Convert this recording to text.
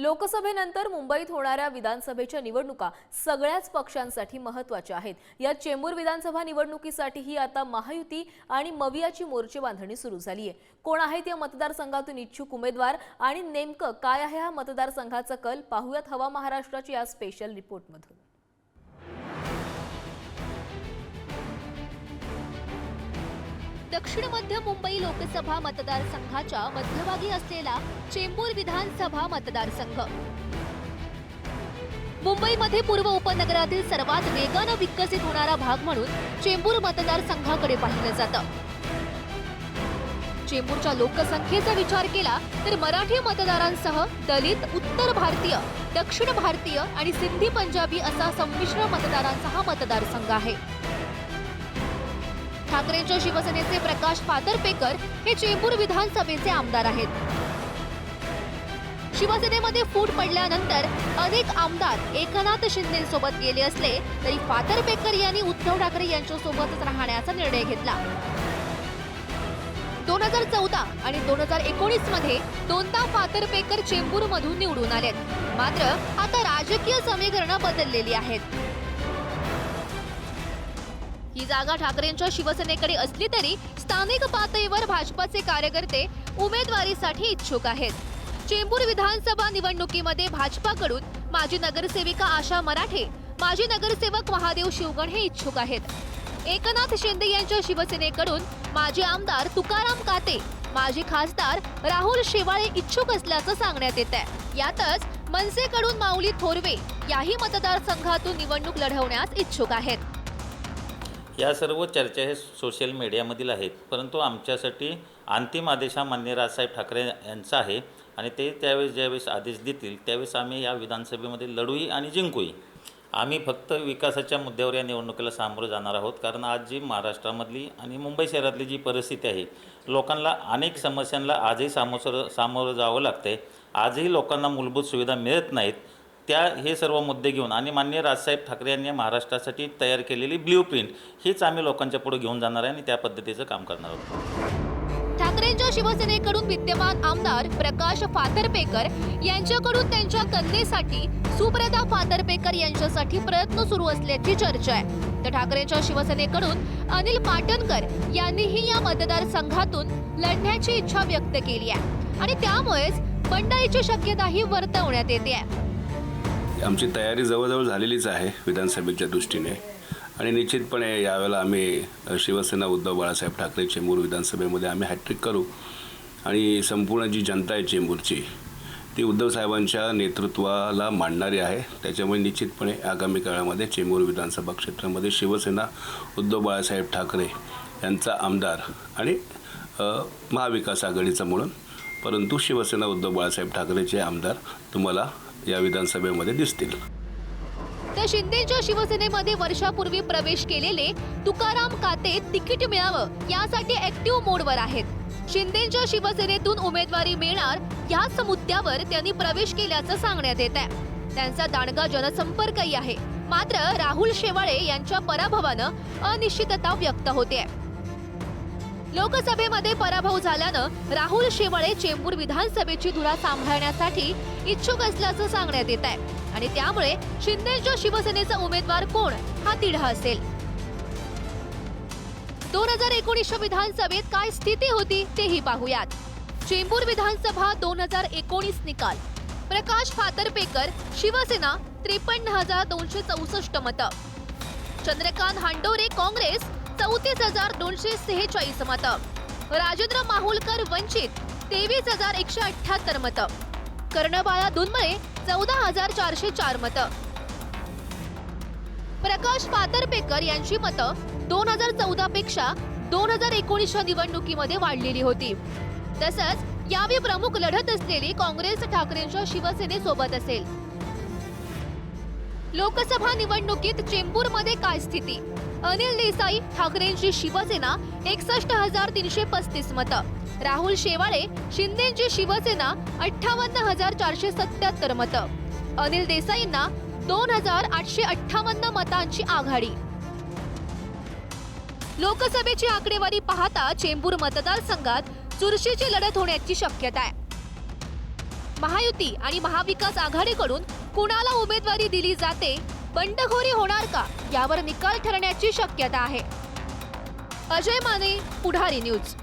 लोकसभेनंतर मुंबईत होणाऱ्या विधानसभेच्या निवडणुका सगळ्याच पक्षांसाठी महत्त्वाच्या आहेत. या चेंबूर विधानसभा निवडणुकीसाठीही आता महायुती आणि मवियाची मोर्चे बांधणी सुरू झाली आहे. कोण आहेत या मतदारसंघातून इच्छुक उमेदवार आणि नेमकं काय आहे हा मतदारसंघाचा कल? पाहुयात हवा महाराष्ट्राची या स्पेशल रिपोर्टमधून दक्षिण मध्य मुंबई लोकसभा मतदारसंघाच्या मध्यभागी असलेला चेंबूर विधानसभा मतदारसंघ. मुंबईमध्ये पूर्व उपनगरातील सर्वात वेगानं विकसित होणारा भाग म्हणून चेंबूर मतदारसंघाकडे पाहिलं जातं. चेंबूरच्या लोकसंख्येचा विचार केला तर मराठी मतदारांसह दलित उत्तर भारतीय दक्षिण भारतीय आणि सिंधी पंजाबी असा संमिश्र मतदारांचा हा मतदारसंघ आहे. ठाकरेंच्या शिवसेनेचे प्रकाश फातर्पेकर हे चेंबूर विधानसभेचे आमदार आहेत. शिवसेनेमध्ये फूट पडल्यानंतर अनेक आमदार एकनाथ शिंदेसोबत गेले असले तरी फातरपेकर यांनी उद्धव ठाकरे यांच्यासोबतच राहण्याचा निर्णय घेतला. दोन हजार चौदा आणि दोन हजार एकोणीसमध्ये दोनदा फातर्पेकर चेंबूर मधून निवडून आलेत. मात्र आता राजकीय समीकरणं बदललेली आहेत. ही जागा ठाकरेंच्या शिवसेनेकडे असली तरी स्थानिक पातळीवर भाजपाचे कार्यकर्ते उमेदवारीसाठी इच्छुक आहेत. चेंबूर विधानसभा निवडणुकीमध्ये भाजपाकडून माजी नगरसेविका आशा मराठे माजी नगरसेवक महादेव शिवगण हे इच्छुक आहेत. एकनाथ शिंदे यांच्या शिवसेनेकडून माजी आमदार तुकाराम काते माजी खासदार राहुल शेवाळे इच्छुक असल्याचं सांगण्यात येत आहे. यातच मनसेकडून माऊली थोरवे याही मतदारसंघातून निवडणूक लढवण्यास इच्छुक आहेत. या सर्व चर्चा हे सोशल मीडियामधील आहेत. परंतु आमच्यासाठी अंतिम आदेश हा मान्य राजसाहेब ठाकरे यांचा आहे आणि ते त्यावेळेस ज्यावेळेस आदेश देतील त्यावेळेस आम्ही या विधानसभेमध्ये लढूही आणि जिंकूही आम्ही फक्त विकासाच्या मुद्द्यावर या निवडणुकीला सामोरं जाणार आहोत कारण आज जी महाराष्ट्रामधली आणि मुंबई शहरातली जी परिस्थिती आहे लोकांना अनेक समस्यांना आजही सामोसर सामोरं जावं लागतं आहे आजही लोकांना मूलभूत सुविधा मिळत नाहीत. त्या हे सर्व मुद्दे घेऊन आणि माननीय राजसाहेब ठाकरे यांनी महाराष्ट्रासाठी तयार केलेली ब्ल्यू प्रिंट हीच आम्ही लोकांच्या पुढे घेऊन जाणार आहे आणि त्या पद्धतीचं काम करणार आहोत. ठाकरेंच्या शिवसेनेकडून विद्यमान आमदार प्रकाश फातर्पेकर यांच्याकडून त्यांच्या कन्येसाठी सुप्रदा फातर्पेकर यांच्यासाठी प्रयत्न सुरू असल्याची चर्चा आहे. तर ठाकरेंच्या शिवसेनेकडून अनिल पाटणकर यांनीही या मतदारसंघातून लढण्याची इच्छा व्यक्त केली आहे. आणि त्यामुळेच बंडाईची शक्यताही वर्तवण्यात येते आहे. आमची तयारी जवळजवळ झालेलीच आहे विधानसभेच्या दृष्टीने. आणि निश्चितपणे यावेळेला आम्ही शिवसेना उद्धव बाळासाहेब ठाकरे चेंबूर विधानसभेमध्ये आम्ही हॅट्रिक करू. आणि संपूर्ण जी जनता आहे चेंबूरची ती उद्धव साहेबांच्या नेतृत्वाला मांडणारी आहे. त्याच्यामुळे निश्चितपणे आगामी काळामध्ये चेंबूर विधानसभा क्षेत्रामध्ये शिवसेना उद्धव बाळासाहेब ठाकरे यांचा आमदार आणि महाविकास आघाडीचा म्हणून परंतु शिवसेना उद्धव बाळासाहेब ठाकरेचे आमदार तुम्हाला या विधानसभेमध्ये दिसतील. तर शिंदेच्या शिवसेनेमध्ये वर्षापूर्वी प्रवेश केलेले तुकाराम काते तिकीट मिळावं यासाठी ऍक्टिव्ह मोडवर आहेत. शिंदेच्या शिवसेनेतून उमेदवारी मिळणार याच मुद्द्यावर त्यांनी प्रवेश केल्याचं सांगण्यात येत आहे. त्यांचा दांडगा जनसंपर्कही आहे. मात्र राहुल शेवाळे यांच्या पराभवानं अनिश्चितता व्यक्त होते लोकसभेमध्ये पराभव झाल्यानं राहुल शेवाळे चेंबूर विधानसभेची धुरा सांभाळण्यासाठी इच्छुक असल्याचं सांगण्यात येत आहे. आणि त्यामुळे शिंदेच्या शिवसेनेचा उमेदवार कोण हा तिढा असेल. दोन हजार एकोणीसच्या विधानसभेत काय स्थिती होती तेही पाहूयात. चेंबूर विधानसभा दोन हजार एकोणीस निकाल. प्रकाश फातर्पेकर शिवसेना त्रेपन्न हजार दोनशे चौसष्ट मतं. चंद्रकांत हांडोरे काँग्रेस चौतीस हजार दोनशे सेहेचाळीस मतं. राजेंद्र माहुलकर वंचित तेवीस हजार एकशे अठ्याहत्तर मतं. कर्णबाळा दुनमळे चौदा हजार चारशे चार मतं. प्रकाश पातरपेकर यांची मतं दोन हजार चौदा पेक्षा दोन हजार एकोणीसच्या निवडणुकीमध्ये वाढलेली होती. तसंच यावेळी प्रमुख लढत असलेली काँग्रेस ठाकरेंच्या शिवसेनेसोबत असेल. लोकसभा निवडणुकीत चेंबूरमध्ये काय स्थिती? अनिल देसाई ठाकरेंची शिवसेना एकसष्ट हजार तीनशे पस्तीस मतं. राहुल शेवाळे शिंदेची शिवसेना अठ्ठावन्न हजार चारशे सत्याहत्तर मतं. अनिल देसाईंना दोन हजार आठशे अठ्ठावन्न मतांची आघाडी. लोकसभेची आकडेवारी पाहता चेंबूर मतदारसंघात चुरशीची लढत होण्याची शक्यता आहे. महायुती आणि महाविकास आघाडीकडून कुणाला उमेदवारी दिली जाते? बंडखोरी होणार का? यावर निकाल ठरण्याची शक्यता आहे. अजय माने पुढारी न्यूज.